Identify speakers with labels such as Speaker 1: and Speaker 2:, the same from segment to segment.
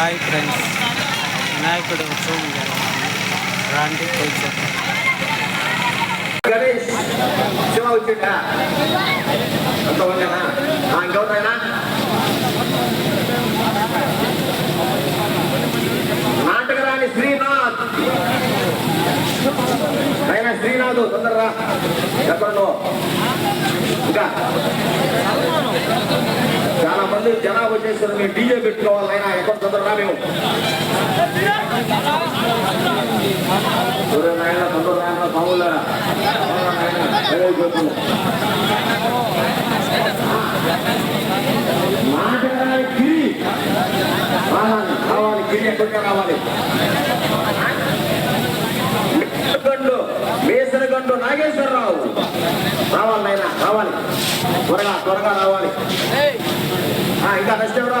Speaker 1: Hi friends వినాయకుడు ఉత్సవం రాండి పోయి
Speaker 2: గణేష్ శివ వచ్చిండా అంత ఉండేనా ఇంకెవరైనా నాటకరాని శ్రీనాథ్. ఆయన శ్రీనాథ్ తొందరరా. ఎక్కడ ఇంకా? చాలా మంది జనాభా వచ్చేసారు మీరు డీజే పెట్టుకోవాలి ఆయన ఎక్కడ తొందరరా మేము సూర్యనారాయణ తొందరనారాయణ పాములారా నాటకానికి గిరి రావాలి గిరి ఎక్కడికి రావాలి? గండు మేసరగండు నాగేశ్వరరావు. రావాలి నాయన రావాలి. త్వరగా త్వరగా రావాలి. ఇంకా నెక్స్ట్ ఎవరు?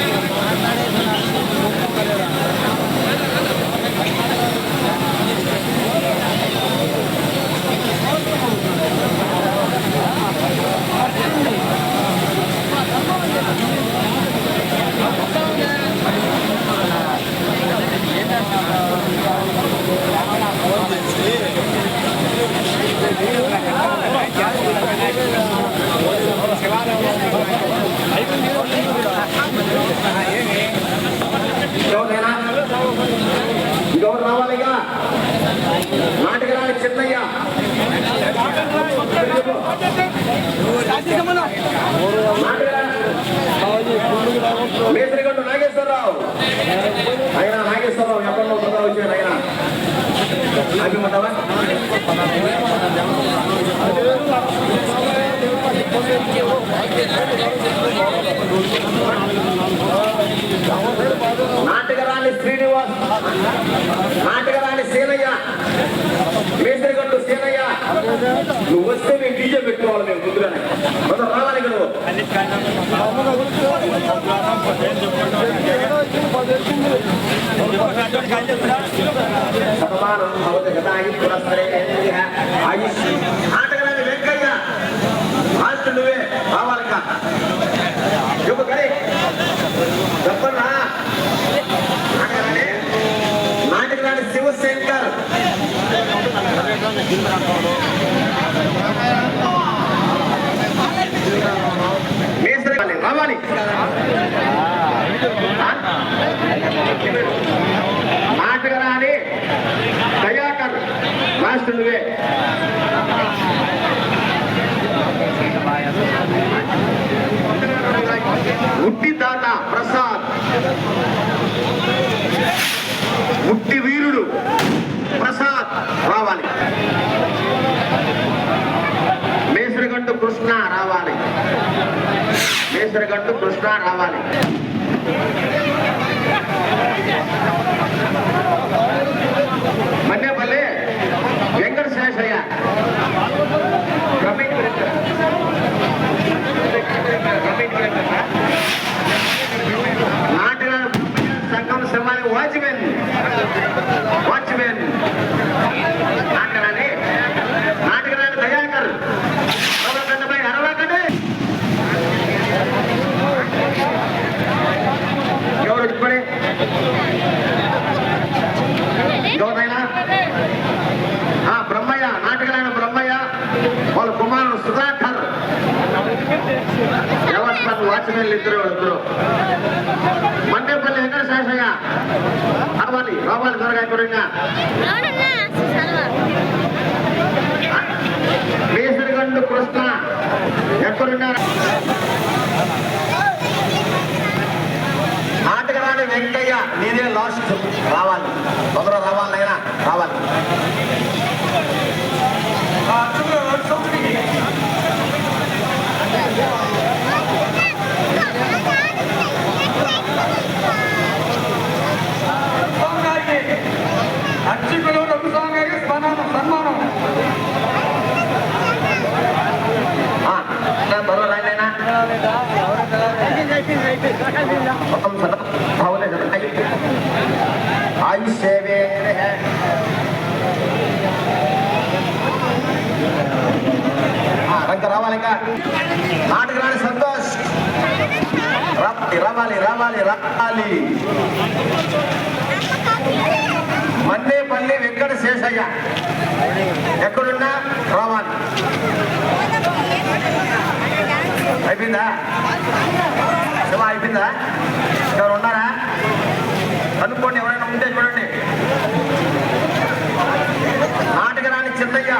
Speaker 2: ఎవరైనా ఇంకెవరు రావాలిగా నాటకరాని చిన్నయ్య. మేసరిగండు నాగేశ్వరరావు. ఆయన నాగేశ్వరరావు ఎక్కడో తొందర వచ్చాడు ఆయన అభిమంటావా శ్రీనివాస్ సీనయ్య. మేస్త్రి గట్టు సీనయ్య. నువ్వు వస్తే మేము డీజే పెట్టుకోవాలి మేము ముందుగానే. కొంత రావాలి ఇక్కడ సమానం భవతి గతాయి పురస్సరే ఆయుష్. నాటకరాని వెంకయ్య. లాస్ట్ నువ్వే రావాలిగా చెప్పు కరే. చెప్పన్నా నాటకరాని నాటకరాని శివశంకర్ మేస్త్రి రావాలి నాటకరాని దయాకర్ లాస్ట్ నువ్వే. ఉట్టి ప్రసాద్. ఉట్టి వీరుడు ప్రసాద్ రావాలి. మేసరగంటు కృష్ణ రావాలి. మేసరగంటు కృష్ణ రావాలి. వాచ్మెన్. వాచ్మెన్. నాటకరాని నాటకరాని దయాకర్. పై అరవకండి ఎవరు ఇప్పుడే ఎవరైనా ఆ బ్రహ్మయ్య. నాటకరాయన బ్రహ్మయ్య. వాళ్ళ కుమారుడు సుధాకర్. ఎవరు వాచ్మెన్లు ఇద్దరు ఇద్దరు మండేపల్లి వెంకట శేషయ్య రావాలి ఎక్కడున్నా మేసరిగండు కృష్ణ ఎక్కడున్నారు? నాటకరాని వెంకయ్య నీదే లాస్ట్ రావాలి. తొందర రావాలి అయినా రావాలి. आयु सेवे రంగ రావాలి ఇంకా నాటకు రాని సంతోష్ రావాలి రావాలి రావాలి రావాలి మండేపల్లి వెంకట శేషయ్య ఎక్కడున్నా రావాలి అయిపోయిందా శివ ఎవరు ఉన్నారా? కనుక్కోండి ఎవరైనా ఉంటే చూడండి. నాటకరాని Chinnayya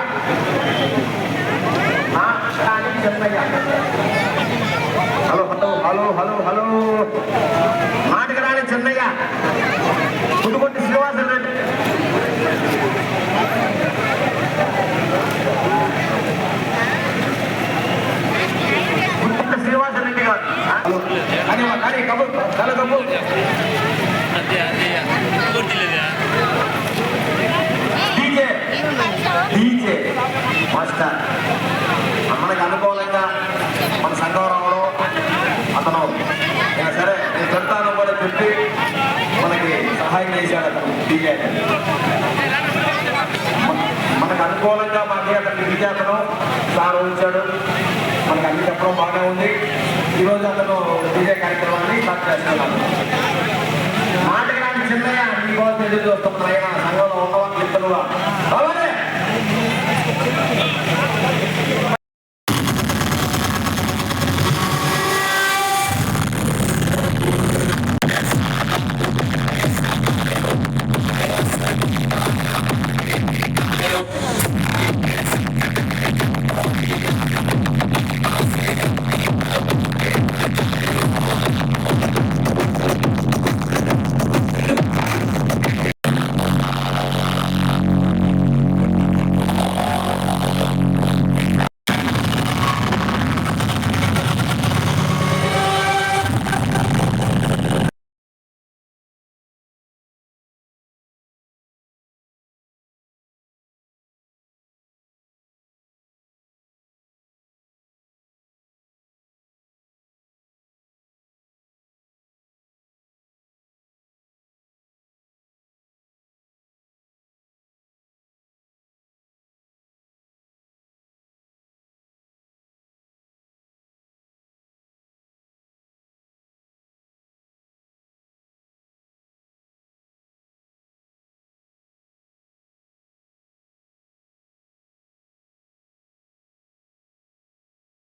Speaker 2: నాటకాని Chinnayya hello hello hello hello hello. నాటకరాని Chinnayya పుట్టుకొట్టి శ్రీనివాసన్ రెడ్డి. పుట్టుకొట్టి శ్రీనివాసన్ రెడ్డి గారు. కానీ కబుర్ చాలా కబుర్
Speaker 1: అదే అదే గుర్తులేదా
Speaker 2: డీజే. డీజే. మాస్టర్. మనకు అనుకూలంగా మన రావడం అతను సరే నేను చెప్తాను కూడా చెప్పి మనకి సహాయం చేశాడు అతను డీజే. మనకు అనుకూలంగా డీజే అతను సార్ ఉంచాడు మనకు అన్ని చెప్పడం బాగానే ఉంది. ఈరోజు అతను విజయ కార్యక్రమాన్ని స్టార్ట్ చేస్తున్నాను మాటకి చిన్నగా మీకోసం ఎదురు చూస్తున్నాయి సంఘంలో ఉన్నవాళ్ళు ఇద్దరుగా